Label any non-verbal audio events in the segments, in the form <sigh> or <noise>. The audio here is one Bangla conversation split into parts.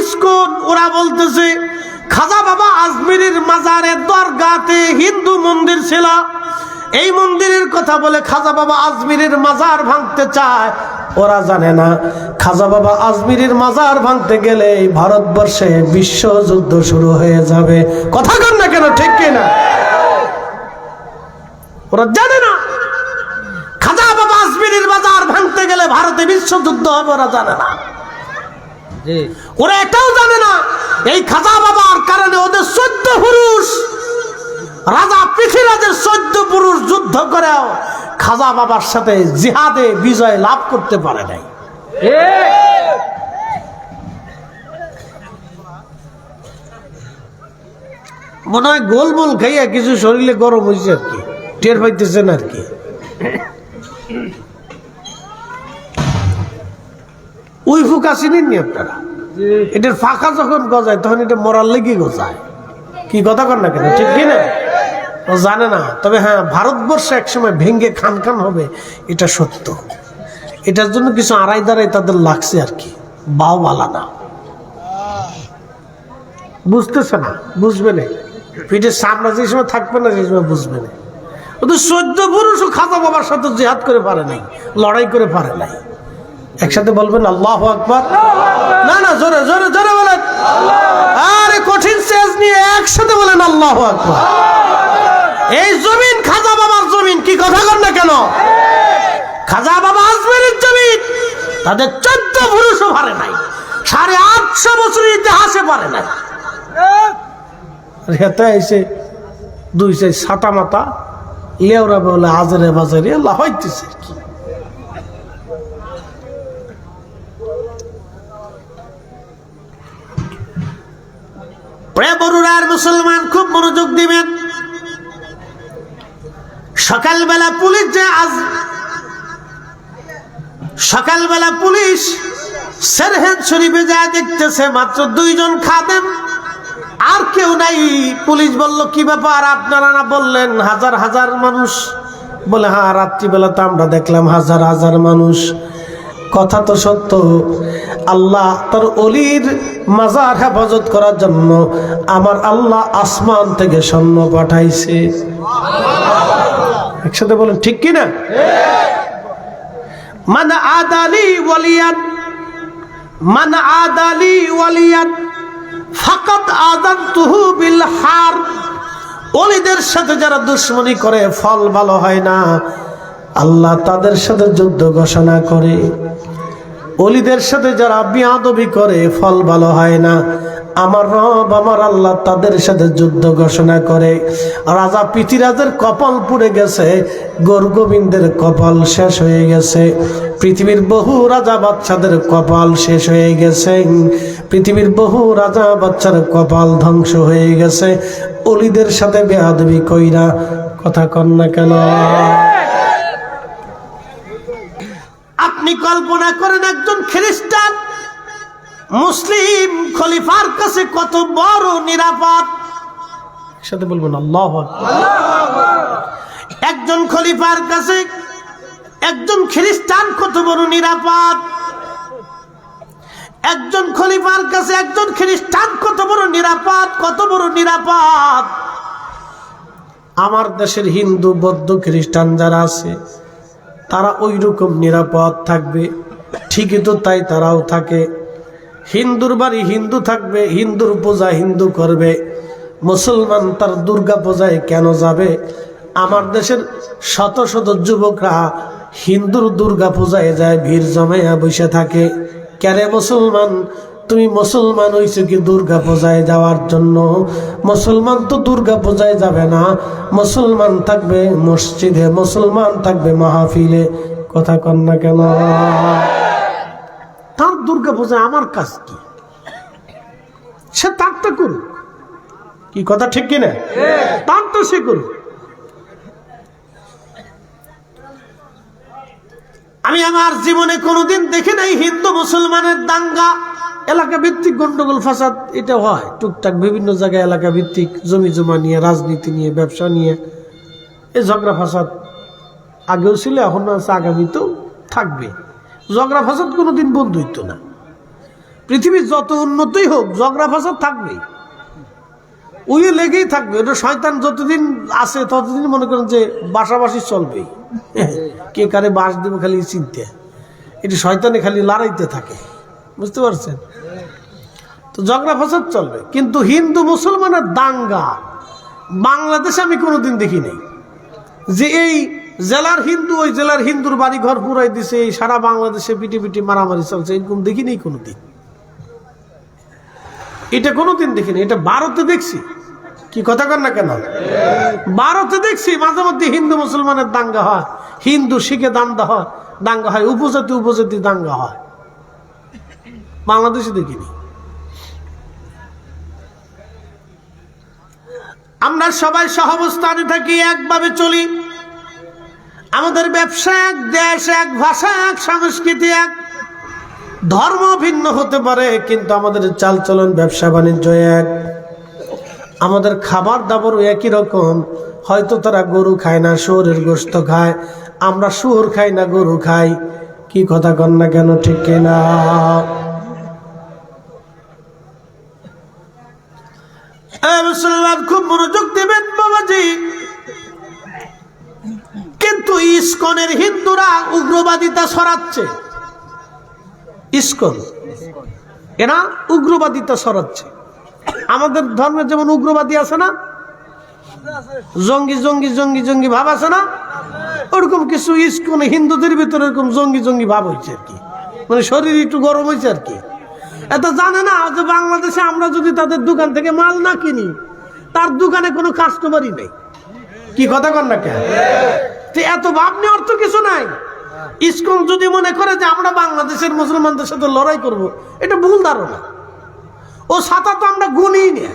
ইস্কন ওরা বলতেছে, খাজা বাবা আজমিরের মাজারের দরগাতে হিন্দু মন্দির ছিল। এই মন্দিরের কথা বলে খাজা বাবা আজমিরের মাজার ভাঙতে চায়। ওরা জানে না, খাজা বাবা আজমিরের মাজার ভাঙতে গেলে ভারতবর্ষে বিশ্বযুদ্ধ শুরু হয়ে যাবে। কথা কন না কেন, ঠিক কিনা ওরা জানে না। খাজা বাবা আজমিরের মাজার ভাঙতে গেলে ভারতে বিশ্বযুদ্ধ হবে, ওরা জানে না। ওরা এটাও জানে না এই খাজা বাবার কারণে ওদের চোদ্দ পুরুষ রাজা পৃথিবীরাজের চোদ্দ পুরুষ যুদ্ধ করেও খাজা বাবার সাথে জিহাদে বিজয় লাভ করতে পারে নাই। মনে হয় গোলমোল খাইয়া কিছু শরীরে গরম হয়েছে আর কি টের পাইতেছেন আর কি। ফুকা আপনারা এটার ফাঁকা যখন গজায়, তখন এটা মরার লেগে গজায়। কি কথা কর না কেন? ঠিক কি না? ও জানে না। তবে হ্যাঁ ভারতবর্ষে একসময় ভেঙ্গে খান খান হবে, এটা সত্য। এটার জন্য কিছু আড়াই দাঁড়াই তাদের লাগছে আর কি। বাও বালা না। বুঝতেছে না? বুঝবে না। পিঠের সামনে যে সময় থাকবে না সেই সময় বুঝবে না। ওদের চোদ্দ পুরুষও খাজা বাবার সাথে জেহাদ করে পারে নাই, লড়াই করে পারে নাই। একসাথে বলবেন, আল্লাহ আকবর না না, জোরে জোরে জোরে বলেন। আরে, কঠিন সেজ নিয়ে একসাথে বলেন, আল্লাহ আকবর এই জমিন খাজা বাবার জমিন, কি কথা কর না কেন? খাজা বাবা আজমেরের জমিন, তাদের চোদ্দ পুরুষও পারে নাই, সাড়ে আটশো বছরের ইতিহাসে পারে নাই। হেতে এসে দুই চাই সাটা মাতা লেওরা বলে, আজরে বাজারে লাফাইতেছে কি প্রে বরুরার মুসলমান খুব মনোযোগ দিবেন। সকালবেলা পুলিশ যে আজ সকালবেলা পুলিশ সেরহেদ শরীফে যায় দেখতেছে, মাত্র দুইজন খাদেম। আর কেউ নাই। পুলিশ বলল, কি ব্যাপার? আপনারা না বললেন হাজার হাজার মানুষ? বলে হ্যাঁ রাত্রিবেলা তো আমরা দেখলাম হাজার হাজার মানুষ। কথা তো সত্য। আল্লাহ তার অলির মাজার হেফাজত করার জন্য আমার আল্লাহ আসমান থেকে স্বর্ণ পাঠাইছে। একসাথে বলেন, ঠিক কি না মান আদালি ওয়ালিয়ান, মান আদালি ওয়ালিয়ান ফাকাত আদানতুহু বিল হার। ওলিদের সাথে যারা দুশ্মনী করে, ফল ভালো হয় না। আল্লাহ তাদের সাথে যুদ্ধ ঘোষণা করে। অলিদের সাথে যারা বিয়াদবি করে, ফল ভালো হয় না। আমার রব, আমার আল্লাহ তাদের সাথে যুদ্ধ ঘোষণা করে। রাজা পৃথিরাজের কপাল পুড়ে গেছে, গোরগোবিন্দের কপাল শেষ হয়ে গেছে। পৃথিবীর বহু রাজা বাচ্চাদের কপাল শেষ হয়ে গেছে। পৃথিবীর বহু রাজা বাচ্চার কপাল ধ্বংস হয়ে গেছে। অলিদের সাথে বেহাদবি কইরা কথা কন না কেন? কল্পনা করেন একজন খ্রিস্টান। মুসলিম খলিফার কাছে কত বড় নিরাপদ। সাথে বলবেন, আল্লাহ একজন খলিফার কাছে একজন খ্রিস্টান কত বড় নিরাপদ। একজন খলিফার কাছে একজন খ্রিস্টান কত বড় নিরাপদ, কত বড় নিরাপদ। আমার দেশের হিন্দু, বৌদ্ধ খ্রিস্টান যারা আছে তারা ওই রকম নিরাপদ থাকবে। ঠিকই তো তাই তারাও থাকে। হিন্দুর বাড়ি হিন্দু থাকবে, হিন্দুর পূজা হিন্দু করবে। মুসলমান তার দুর্গা পূজায় কেন যাবে? আমার দেশের শত শত যুবকরা হিন্দুর দুর্গা পূজায় যায়, ভিড় জমাইয়া বসে থাকে। কেন মুসলমান? তুমি মুসলমান হইছো কি দুর্গা পূজায় যাওয়ার জন্য? মুসলমান তো দুর্গা পূজায় যাবে না। মুসলমান থাকবে মসজিদে, মুসলমান থাকবে মাহফিলে। কথা কন না কেন? তার দুর্গা পূজা আমার কাজ কি? সে তারটা করুক। কি কথা ঠিক কিনা তার তো সে করুক। আমি আমার জীবনে কোনোদিন দেখি নাই হিন্দু মুসলমানের দাঙ্গা। এলাকা ভিত্তিক গন্ডগোল ফাসাদ এটা হয়। টুকটাক বিভিন্ন জায়গায় এলাকা ভিত্তিক জমি জমা নিয়ে রাজনীতি নিয়ে ব্যবসা নিয়ে। এই ঝগড়া ফাসাদ আগেও ছিল এখন আছে আগামীতেও থাকবে। ঝগড়া ফাসাদ কোনোদিন বন্ধ হইতো না। পৃথিবীর যত উন্নতই হোক ঝগড়া ফাসাদ থাকবেই। ওই লেগেই থাকবে। ওটা শয়তান যতদিন আছে ততদিন মনে করেন যে বাসাবাসি চলবে <laughs> কে কারে বাস দেবে খালি চিনতে। এটি শয়তানে খালি লড়াইতে থাকে। বুঝতে পারছেন? তো ঝগড়া ফাসাদ চলবে। কিন্তু হিন্দু মুসলমানের দাঙ্গা বাংলাদেশে আমি কোনোদিন দেখি নাই। যে এই জেলার হিন্দু, ওই জেলার হিন্দুর বাড়ি ঘর পুরাই দিছে, এই সারা বাংলাদেশে পিটি পিটি মারামারি চলছে, এরকম দেখিনি কোনোদিন। এটা কোনোদিন দেখিনি এটা ভারতে দেখছি। কি কথা কর না কেন? ভারতে দেখছি, মাঝে মধ্যে হিন্দু মুসলমানের দাঙ্গা হয়, হিন্দু শিখে দাঙ্গা হয় দাঙ্গা হয়, উপজাতি উপজাতি দাঙ্গা হয়। বাংলাদেশে দেখিনি। আমরা সবাই সহাবস্থানে থাকি, একভাবে চলি। আমাদের ব্যবসা এক দেশ, এক ভাষা, এক সংস্কৃতি, এক ধর্ম ভিন্ন হতে পারে, কিন্তু আমাদের চালচলন, ব্যবসা বাণিজ্য এক। আমাদের খাবার দাবার একই রকম। হয়তো তারা গরু খায় না, শুয়োরের গোস্ত খায়। আমরা শুয়োর খাই না, গরু খাই। কি কথা কন না কেন, ঠিক কিনা এ মুসলমান খুব মনোযোগ দেবেন বাবাজি। কিন্তু ইস্কনের হিন্দুরা উগ্রবাদিতা ছড়াচ্ছে ইস্কন? এরা উগ্রবাদিতা ছড়াচ্ছে আমাদের ধর্মে যেমন উগ্রবাদী আছে না, জঙ্গি জঙ্গি জঙ্গি জঙ্গি ভাব আছে না, ওরকম কিছু ইস্কন হিন্দুদের ভিতরে এরকম জঙ্গি জঙ্গি ভাব হয়েছে আর কি। মানে শরীর একটু গরম হয়েছে আর কি। এত জানে না যে বাংলাদেশে আমরা যদি তাদের দোকান থেকে মাল না কিনি, তার দোকানে কোনো কাস্টমারই নেই। কি কথা কর না কেন? এত ভাব তো কিছু নাই। ইসকন যদি মনে করে যে আমরা বাংলাদেশের মুসলমানদের সাথে লড়াই করব, এটা ভুল ধারণা। ও সাতা তো আমরা গুনি না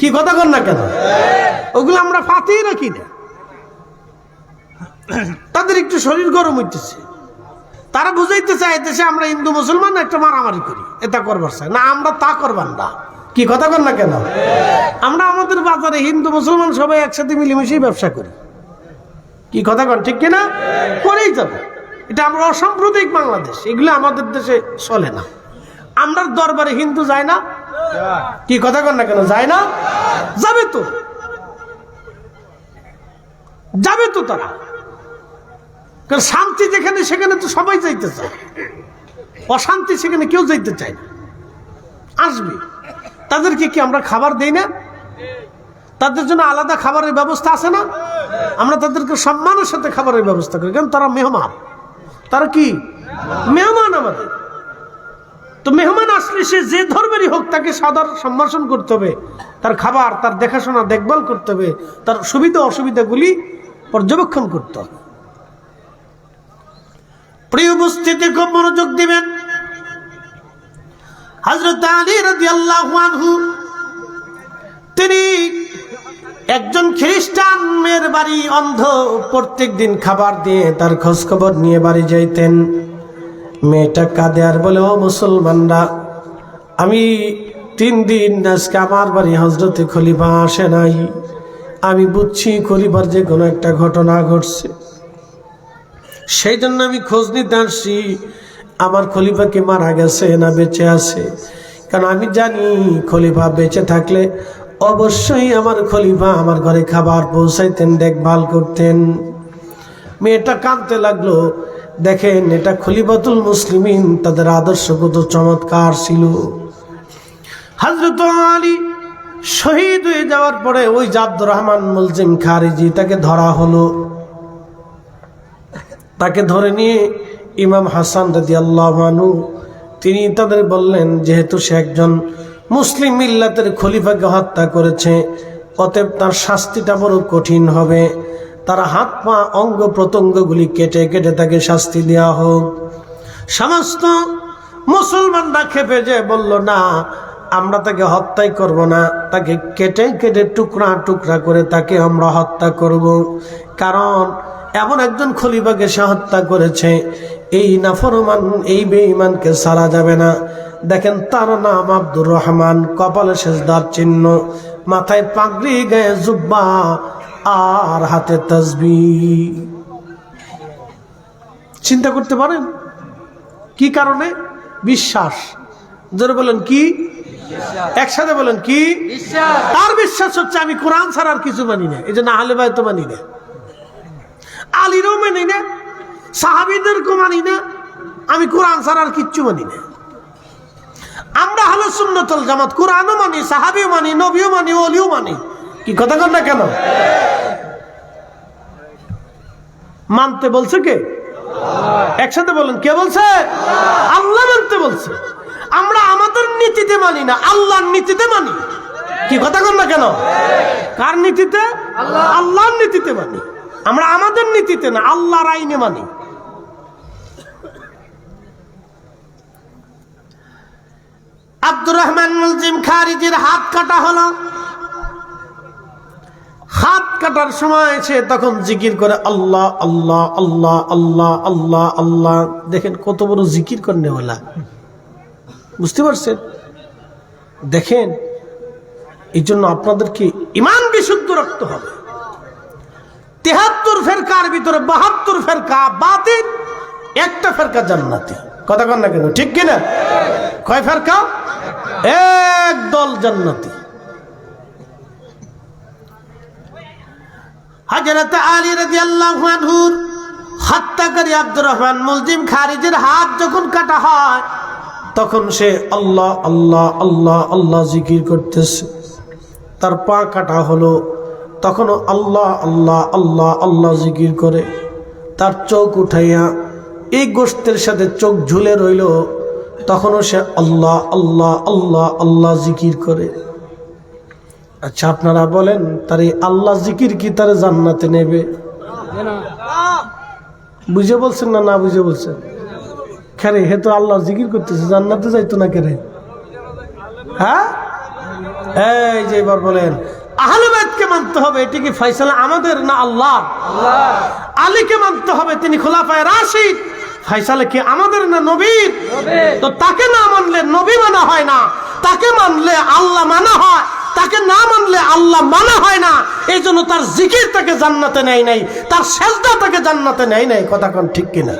কি কথা কর না কেন? ওগুলো আমরা ফাতেই রাখি না। তাদের একটু শরীর গরম হইতেছে। তারা বুঝাইতে চায় দেশে আমরা হিন্দু, মুসলমান, একটা মারামারি করি। এটা করবার চাই না, আমরা তা করবার না। কি কথা কর না কেন? আমরা আমাদের বাজারে হিন্দু, মুসলমান সবাই একসাথে মিলেমিশেই ব্যবসা করি। কি কথা কন, ঠিক কিনা? করেই যাবে। এটা আমরা অসাম্প্রদায়িক বাংলাদেশ। এগুলো আমাদের দেশে চলে না। আমরা দরবারে হিন্দু যায় না। কি কথা কর না কেন? যায় না। যাবে তো। যাবে তো তারা। কারণ শান্তি যেখানে, সেখানে তো সবাই যাইতে চায়। অশান্তি সেখানে কেউ যাইতে চায় না। আসবে। তাদেরকে কি আমরা খাবার দেই না? তাদের জন্য আলাদা খাবারের ব্যবস্থা আছে না? আমরা তাদেরকে সম্মানের সাথে খাবারের ব্যবস্থা করি। কারণ তারা মেহমান। তারা কি? মেহমান আমাদের। তো মেহমান আসলে সে যে ধর্মেরই হোক, তাকে সাদার সম্ভাষণ করতে হবে। তার খাবার, তার দেখাশোনা, দেখভাল করতে হবে। তার সুবিধা, অসুবিধাগুলি পর্যবেক্ষণ করতে হবে। প্রিয় উপস্থিতি, খুব মনোযোগ দিবেন। হজরত আলী রাদিয়াল্লাহু আনহু, তিনি একজন খ্রিস্টান মেয়ের বাড়ি অন্ধ প্রত্যেক দিন খাবার দিয়ে তার খোঁজ খবর নিয়ে বাড়ি যাইতেন। মেয়েটা কাঁদে আর বলে, ও মুসলমানরা, আমি তিন দিন আজকে আমার বাড়ি হজরতে খলিফা আসে নাই। আমি বুঝছি খলিফার যে কোনো একটা ঘটনা ঘটছে। সেই জন্য আমি খোঁজ নিতে আসছি, আমার খলিফা খলিফাকে মারা গেছে না বেঁচে আছে? কারণ আমি জানি খলিফা বেঁচে থাকলে অবশ্যই আমার খলিফা আমার ঘরে খাবার পৌঁছাইতেন, দেখভাল করতেন। মেয়েটা কাঁদতে লাগল। দেখেন, এটা খলিফাতুল মুসলিমিন, তাদের আদর্শ কত চমৎকার ছিল। হজরত আলী শহীদ হয়ে যাওয়ার পরে ওই জাব্দুর রহমান মুলজিম খারিজি তাকে ধরা হলো। তাকে ধরে নিয়ে ইমাম হাসান রাজি আল্লাহানু তিনি তাদের বললেন, যেহেতু সে একজন মুসলিম মিল্লাতের খলিফাকে হত্যা করেছে, অতএব তার শাস্তিটা বড় কঠিন হবে। তার হাত পা অঙ্গ প্রত্যঙ্গগুলি কেটে কেটে তাকে শাস্তি দেওয়া হোক। সমস্ত মুসলমানরা খেপে যে বলল, না, আমরা তাকে হত্যাই করব না। তাকে কেটে কেটে টুকরা টুকরা করে তাকে আমরা হত্যা করব। কারণ এমন একজন খলিফাকে সে হত্যা করেছে এই নাফরমান এই বেঈমানকে সারা যাবে না। দেখেন তার নাম আব্দুর রহমান কপালে শেষদার চিহ্ন মাথায় পাগড়ি গায়ে জুব্বা আর হাতে তসবি চিন্তা করতে পারেন? কি কারণে? বিশ্বাস। জোরে বলেন কি? একসাথে বলেন কি? তার বিশ্বাস হচ্ছে আমি কোরআন ছাড়া আর কিছু মানি না। এই যে না হলে ভাই তো মানি না। আলীরও মানি না, সাহাবিদেরকেও মানি না, আমি কোরআন ছাড়া আর কিচ্ছু মানি না। আমরা হলো সুন্নতল জামাত, কোরআনও মানি, সাহাবিও মানি, নবীও মানি অলিও মানি। কি কথা কর না কেন? মানতে বলছে কে? একসাথে বলেন, কে বলছে? আল্লাহ মানতে বলছে। আমরা আমাদের নীতিতে মানি না, আল্লাহর নীতিতে মানি। কি কথা কর না কেন? কার নীতিতে? আল্লাহর নীতিতে মানি। আমরা আমাদের নীতিতে না, আল্লাহর আইনে মানি। আব্দুর রহমান মুলজিম খারিজির হাত কাটা হলো। হাত কাটার সময় সে তখন জিকির করে, আল্লাহ আল্লাহ আল্লাহ আল্লাহ আল্লাহ আল্লাহ। দেখেন কত বড় জিকির করে ওলা। বুঝতে পারছেন? দেখেন এই জন্য আপনাদেরকে ইমান বিশুদ্ধ রাখতে হবে। তেহাত্তর ফেরকার ভিতরে বাহাত্তর ফেরকা বাতিল, একটা ফেরকা জান্নাতি। কথা কন না কেন? ঠিক কিনা? কয় ফেরকা? এক দল জান্নাতি। রহমান মুলজিম খারিজের হাত যখন কাটা হয়, তখন সে আল্লাহ আল্লাহ আল্লাহ আল্লাহ জিকির করতেছে। তার পা কাটা হলো তখনও আল্লাহ আল্লাহ আল্লাহ আল্লাহ জিকির করে। তার চোখ উঠাইয়া এই গোষ্ঠের সাথে চোখ ঝুলে রইল, তখনও সে আল্লাহ আল্লাহ আল্লাহ আল্লাহ জিকির করে। আচ্ছা আপনারা বলেন, তার এই আল্লাহ জিকির কি তার জান্নাতে নেবে? বুঝে বলছেন না না বুঝে বলছেন? খেরে, হে তো আল্লাহ জিকির করতেছে, জান্নাতে যাইতো না কেরে হ্যাঁ? এই যে এবার বলেন আহলুবাদকে মানতে হবে এটি কি ফয়সালা আমাদের না আল্লাহ? আলীকে মানতে হবে তিনি খোলাফায় রাশিদ। ফয়সালা কি আমাদের না নবীর? তো তাকে না মানলে নবী মানা হয় না তাকে মানলে আল্লাহ মানা হয় তাকে না মানলে আল্লাহ মানা হয় না এই জন্য তার জিকির তাকে জান্নাতে নেয় নাই তার সেজদা তাকে জান্নাতে নেয় নাই কথা কোন ঠিক কিনা?